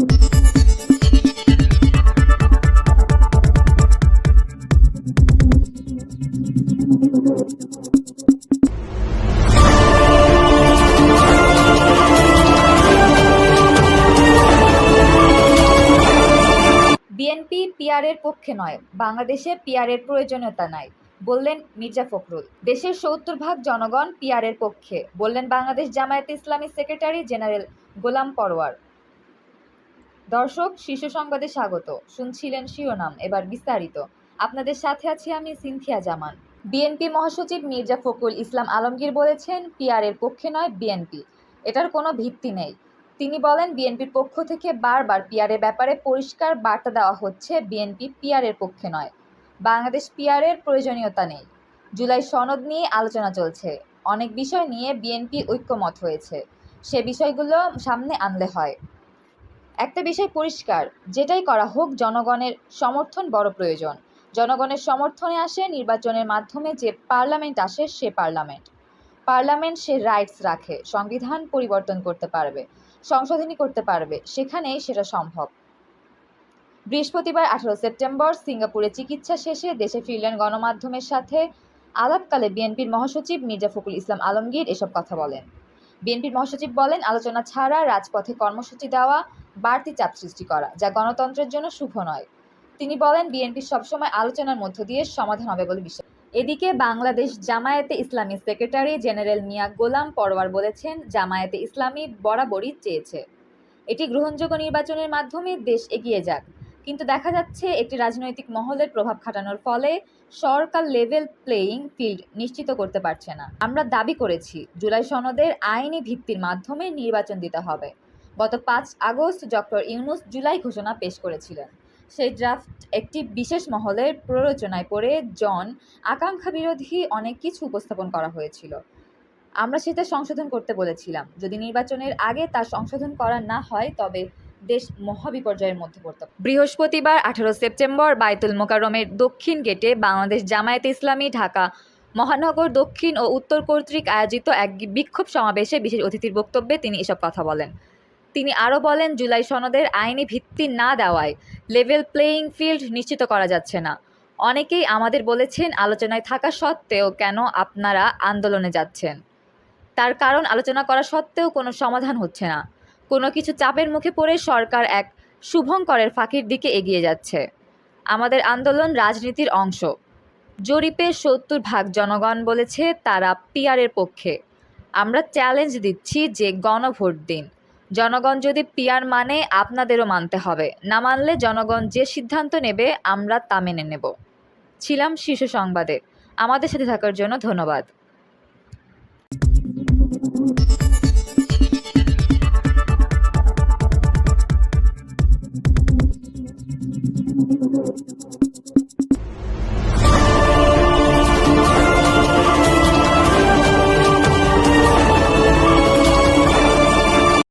BNP পিআরের পক্ষে নয়, বাংলাদেশে পিআরের প্রয়োজনীয়তা নাই, বললেন মির্জা ফখরুল। দেশের সত্তর ভাগ জনগণ পিআরের পক্ষে, বললেন বাংলাদেশ জামায়াতে ইসলামী সেক্রেটারি জেনারেল গোলাম পরওয়ার দর্শক, শীর্ষ সংবাদে স্বাগত। শুনছিলেন শিরোনাম, এবার বিস্তারিত। আপনাদের সাথে আছি আমি সিনথিয়া জামান। বিএনপি মহাসচিব মির্জা ফখরুল ইসলাম আলমগীর বলেছেন পিআরের পক্ষে নয়, বিএনপি। এটার কোনো ভিত্তি নেই। তিনি বলেন, বিএনপির পক্ষ থেকে বারবার পিআরের ব্যাপারে পরিষ্কার বার্তা দেওয়া হচ্ছে, বিএনপি পিআরের পক্ষে নয়। বাংলাদেশ পিআরের প্রয়োজনীয়তা নেই। জুলাই সনদ নিয়ে আলোচনা চলছে। অনেক বিষয় নিয়ে বিএনপি ঐক্যমত হয়েছে। সে বিষয়গুলো সামনে আনলে হয়। একটা বিষয় পরিষ্কার, যেটাই করা হোক জনগণের সমর্থন বড় প্রয়োজন। জনগণের সমর্থনে আসে, নির্বাচনের মাধ্যমে যে পার্লামেন্ট আসে, সে পার্লামেন্ট। পার্লামেন্ট সে রাইটস রাখে, সংবিধান পরিবর্তন করতে পারবে, সংশোধনী করতে পারবে, সেখানেই সেটা সম্ভব। বৃহস্পতিবার আঠারো সেপ্টেম্বর, সিঙ্গাপুরে চিকিৎসা শেষে দেশে ফিরলেন গণমাধ্যমের সাথে। আলাপকালে বিএনপির মহাসচিব মির্জা ফখরুল ইসলাম আলমগীর এসব কথা বলেন। বিএনপির মহাসচিব বলেন, আলোচনা ছাড়া, রাজপথে কর্মসূচি দেওয়া বাড়তি চাপ সৃষ্টি করা, যা গণতন্ত্রের জন্য শুভ নয়। তিনি বলেন, বিএনপি সবসময় আলোচনার মধ্য দিয়ে সমাধান হবে বলে বিশ্বাস এদিকে বাংলাদেশ জামায়াতে ইসলামী সেক্রেটারি জেনারেল মিয়া গোলাম পরোয়ার বলেছেন, জামায়াতে ইসলামী বরাবরই চেয়েছে। এটি গ্রহণযোগ্য নির্বাচনের মাধ্যমে দেশ এগিয়ে যাক। কিন্তু দেখা যাচ্ছে, একটি রাজনৈতিক মহলের প্রভাব খাটানোর ফলে সরকার লেভেল প্লেয়িং ফিল্ড নিশ্চিত করতে পারছে না। আমরা দাবি করেছি, জুলাই সনদের আইনি ভিত্তির মাধ্যমে নির্বাচন দিতে হবে। গত পাঁচ আগস্ট ডক্টর ইউনুস জুলাই ঘোষণা পেশ করেছিলেন। সেই ড্রাফট একটি বিশেষ মহলের প্ররোচনায় পড়ে জন আকাঙ্ক্ষা বিরোধী অনেক কিছু উপস্থাপন করা হয়েছিল। আমরা সেটা সংশোধন করতে বলেছিলাম। যদি নির্বাচনের আগে তা সংশোধন করা না হয়, তবে দেশ মহাবিপর্যয়ের মধ্যে পড়ত। বৃহস্পতিবার আঠারো সেপ্টেম্বর বাইতুল মোকাররমের দক্ষিণ গেটে বাংলাদেশ জামায়াতে ইসলামী ঢাকা মহানগর দক্ষিণ ও উত্তর কর্তৃক আয়োজিত এক বিক্ষোভ সমাবেশে বিশেষ অতিথির বক্তব্যে তিনি এসব কথা বলেন। তিনি আরও বলেন, জুলাই সনদের আইনি ভিত্তি না দেওয়ায় লেভেল প্লেয়িং ফিল্ড নিশ্চিত করা যাচ্ছে না। অনেকেই আমাদের বলেছেন, আলোচনায় থাকা সত্ত্বেও কেন আপনারা আন্দোলনে যাচ্ছেন? তার কারণ আলোচনা করা সত্ত্বেও কোনো সমাধান হচ্ছে না। কোনো কিছু চাপের মুখে পড়ে সরকার এক শুভঙ্করের ফাঁকির দিকে এগিয়ে যাচ্ছে। আমাদের আন্দোলন রাজনীতির অংশ। জরিপে সত্তর ভাগ জনগণ বলেছে, তারা পিয়ারের পক্ষে। আমরা চ্যালেঞ্জ দিচ্ছি যে গণভোট দিন। জনগণ যদি পিয়ার মানে আপনাদেরও মানতে হবে। না মানলে জনগণ যে সিদ্ধান্ত নেবে, আমরা তা মেনে নেব। ছিলাম শীর্ষ সংবাদে। আমাদের সাথে থাকার জন্য ধন্যবাদ।